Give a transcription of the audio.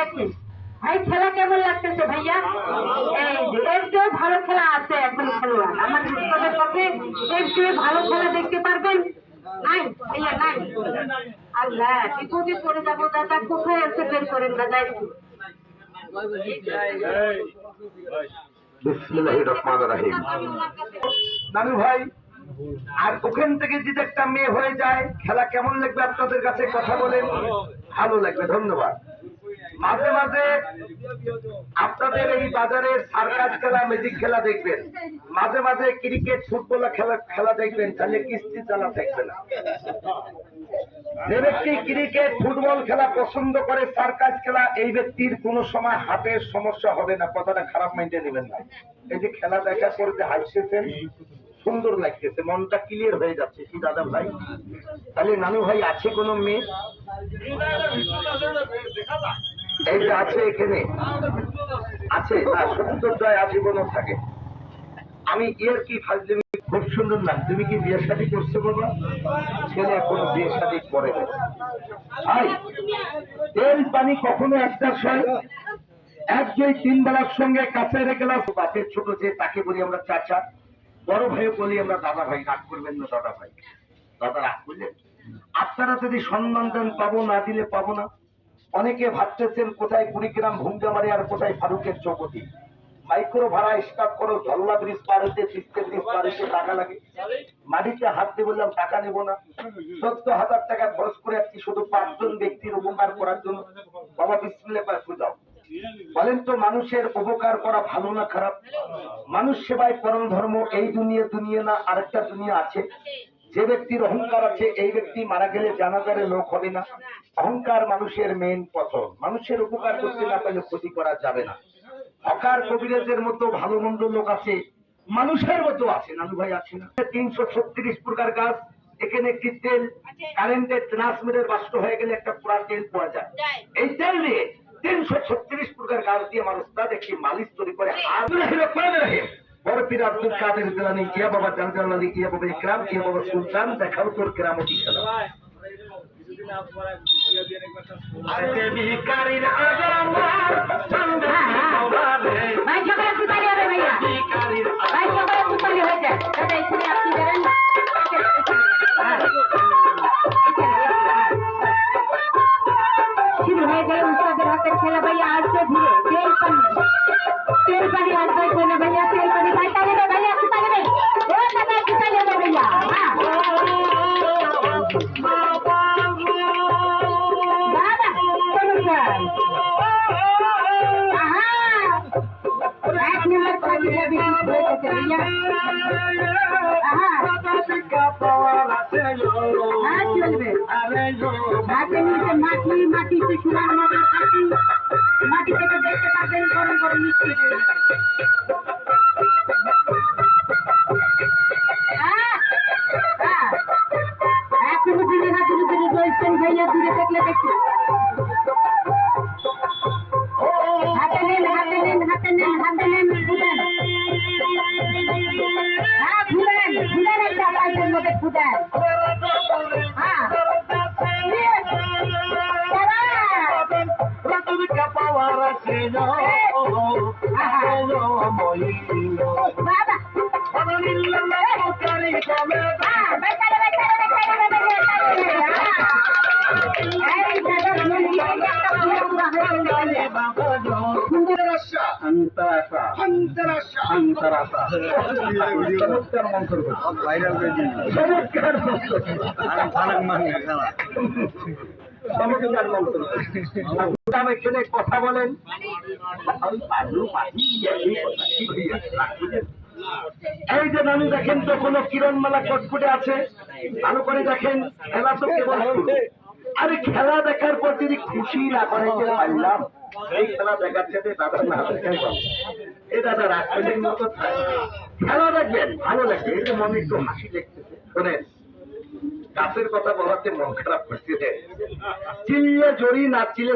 দেখি। খেলা কেমন লাগতেছে ভাইয়া? এর ভালো খেলা আছে এখন খেলোয়াড়। আমার পক্ষে এর চেয়ে ভালো খেলা দেখতে পারবেন নাই ভাইয়া নাই। আল্লাহ বিপদে পড়ে যাব দাদা কোথায় আছে বের করেন দাদা একটু? বিসমিল্লাহির রহমানির রহিম। নানু ভাই আর ওখান থেকে যদি একটা মেয়ে হয়ে যায় খেলা কেমন লাগবে আপনাদের কাছে? কথা বলেন। ভালো লাগবে ধন্যবাদ। মাঝে মাঝে আপনাদের এই বাজারে সার্কাস খেলা, ম্যাজিক খেলা দেখবেন। মাঝে মাঝে ক্রিকেট, ফুটবল খেলা খেলা দেখবেন, তাহলে কিস্তি চালা থাকবে না। যে ব্যক্তি ক্রিকেট, ফুটবল খেলা পছন্দ করে, সার্কাস খেলা, এই ব্যক্তির কোনো সময় হাতের সমস্যা হবে না। কথাটা খারাপ মাইন্ডে নেবেন না। এই যে খেলা দেখার পরে যে হাসতেছেন, সুন্দর লাগতেছে, মনটা ক্লিয়ার হয়ে যাচ্ছে। কি দাদা ভাই? তাহলে নানু ভাই, আছে কোনো মেয়ে? এই যে আছে এখানে, আছে না সত্তর জয় আজীবনও থাকে। আমি এর কি ফাজলিমি খুব সুন্দর নাম, তুমি কি বিয়ে শাদী করছ বাবা? ছেলে এখনও বিয়ে শাদী করে তেল পানি কখনো একটা হয়? এক দুই তিন বেলার সঙ্গে কাছে রেখে গেলাম বাপের ছোট যে, তাকে বলি আমরা চাচা। বড় ভাই বলি আমরা দাদা ভাই, রাগ করবেন না দাদা ভাই। দাদা রাগ করলেন আপনারা যদি সম্মান দেন, পাবো, না দিলে পাবো না। অনেকে ভাবতেছেন কোথায় কুড়িগ্রাম ভুঙ্গামারি আর কোথায় ফারুকের চৌকতি। মাইক্রো ভাড়া স্টাফ করো ঝল্লা ব্রিজ পার হতে তিস্তে ব্রিজ পার হতে টাকা লাগে। মাটিতে হাত দিয়ে বললাম, টাকা নেব না। চোদ্দ হাজার টাকা খরচ করে যাচ্ছি শুধু পাঁচজন ব্যক্তির উপকার করার জন্য। বাবা বিসমিল্লা করে সুজাও বলেন তো, মানুষের উপকার করা ভালো না খারাপ? মানুষ সেবায় পরম ধর্ম, এই দুনিয়া দুনিয়া না, আরেকটা দুনিয়া আছে? যে ব্যক্তির অহংকার আছে, এই ব্যক্তি মারা গেলে জানাজারে লোক হবে না। অহংকার মানুষের মেন পথন মানুষের উপকার করতে না পারলে ক্ষতি করা যাবে না। হকার কবিরাজের মতো ভালো মন্দ লোক আছে, মানুষের মতো আছে, নানু ভাই আছে না। তিনশো ছত্রিশ প্রকার গাছ, এখানে একটি তেল, কারেন্টের ট্রান্সমিটার বাস্ট হয়ে গেলে একটা পুরা তেল পাওয়া যায়। এই তেল দিয়ে তিনশো ছত্রিশ প্রকার গাছ দিয়ে মানুষ তাদের একটি মালিশ তৈরি করে। বড় পীর আব্দুল কাদের জিলানি ইয়া বাবা জানজালানি ইয়া বাবা ইকরাম ইয়া বাবা সুলতান দেখাও তোর কেরামতি খেলা। আজামার সন্ধ্যা মাটি মাটিতে সোনার মতো পাবেন গরম গরম মিষ্টি না দিনে দিনে রয়েছেন ভাইয়া দূরে থাকলে দেখি মন্ত্র। এখানে কথা বলেন। এই যে নানু দেখেন তো, কোন কিরণমালা কটকুটে আছে। ভালো করে দেখেন, খেলা তো কেবল আরে খেলা দেখার পর যদি খুশি না করে, যে পারলাম এই খেলা দেখার সাথে দাদা না দাদা রাখবেন মতো খেলা দেখবেন, ভালো লাগবে এই যে মনে একটু হাসি দেখতেছে। শোনেন গাছের কথা বলাতে মন খারাপ করছে। চিল্লে জড়ি, না চিলে